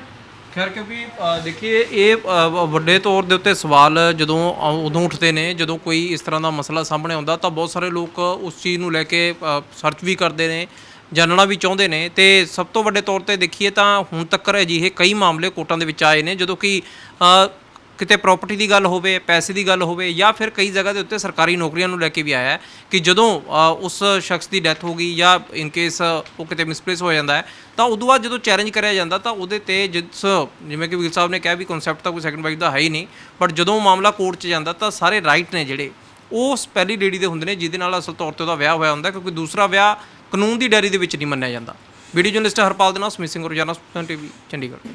ਖੈਰ ਕਿਉਂਕਿ ਅ, ਦੇਖੀਏ ਇਹ ਅ, ਵੱਡੇ ਤੌਰ ਦੇ ਉੱਤੇ ਸਵਾਲ ਜਦੋਂ ਅ, ਉਦੋਂ ਉੱਠਦੇ ਨੇ ਜਦੋਂ ਕੋਈ ਇਸ ਤਰ੍ਹਾਂ ਦਾ ਮਸਲਾ ਸਾਹਮਣੇ ਆਉਂਦਾ ਤਾਂ ਬਹੁਤ ਸਾਰੇ ਲੋਕ ਉਸ ਚੀਜ਼ ਨੂੰ ਲੈ ਕੇ ਸਰਚ ਵੀ ਕਰਦੇ ਨੇ ਜਾਣਨਾ ਵੀ ਚਾਹੁੰਦੇ ਨੇ। ਤੇ ਸਭ ਤੋਂ ਵੱਡੇ ਤੌਰ ਤੇ ਦੇਖੀਏ ਤਾਂ ਹੁਣ ਤੱਕ ਅਜਿਹੇ ਕਈ ਮਾਮਲੇ ਕੋਰਟਾਂ ਦੇ ਵਿੱਚ ਆਏ ਨੇ ਜਦੋਂ ਕਿ ਅ, ਕਿਤੇ ਪ੍ਰਾਪਰਟੀ ਦੀ ਗੱਲ ਹੋਵੇ, ਪੈਸੇ ਦੀ ਗੱਲ ਹੋਵੇ ਜਾਂ ਫਿਰ ਕਈ ਜਗ੍ਹਾ ਦੇ ਉੱਤੇ ਸਰਕਾਰੀ ਨੌਕਰੀਆਂ ਨੂੰ ਲੈ ਕੇ ਵੀ ਆਇਆ ਹੈ ਕਿ ਜਦੋਂ ਉਸ ਸ਼ਖਸ ਦੀ ਡੈਥ ਹੋ ਗਈ ਜਾਂ ਇਨ ਕੇਸ ਉਹ ਕਿਤੇ ਮਿਸਪਲੇਸ ਹੋ ਜਾਂਦਾ ਹੈ, ਤਾਂ ਉਦੋਂ ਬਾਅਦ ਜਦੋਂ ਚੈਲੰਜ ਕਰਿਆ ਜਾਂਦਾ ਤਾਂ ਉਹਦੇ ਤੇ ਜਿਸ, ਜਿਵੇਂ ਕਿ ਵੀਰ ਸਾਹਿਬ ਨੇ ਕਿਹਾ ਵੀ ਕਨਸੈਪਟ ਤਾਂ ਕੋਈ ਸੈਕੰਡ ਵਾਈਫ ਦਾ ਹੈ ਹੀ ਨਹੀਂ ਬਟ ਜਦੋਂ ਮਾਮਲਾ ਕੋਰਟ 'ਚ ਜਾਂਦਾ ਤਾਂ ਸਾਰੇ ਰਾਈਟ ਨੇ ਜਿਹੜੇ, ਉਹ ਉਸ ਪਹਿਲੀ ਲੇਡੀ ਦੇ ਹੁੰਦੇ ਨੇ ਜਿਹਦੇ ਨਾਲ ਅਸਲ ਤੌਰ ਤੇ ਉਹਦਾ ਵਿਆਹ ਹੋਇਆ ਹੁੰਦਾ ਕਿਉਂਕਿ ਦੂਸਰਾ ਵਿਆਹ ਕਾਨੂੰਨ ਦੀ ਡੈਰੀ ਦੇ ਵਿੱਚ ਨਹੀਂ ਮੰਨਿਆ ਜਾਂਦਾ। ਵੀਡੀਓ ਜਰਨਲਿਸਟ ਹਰਪਾਲ ਦੇ ਨਾਲ ਸਮਿਤ ਸਿੰਘ ਰੋਜ਼ਾਨਾ ਟੀਵੀ, ਚੰਡੀਗੜ੍ਹ।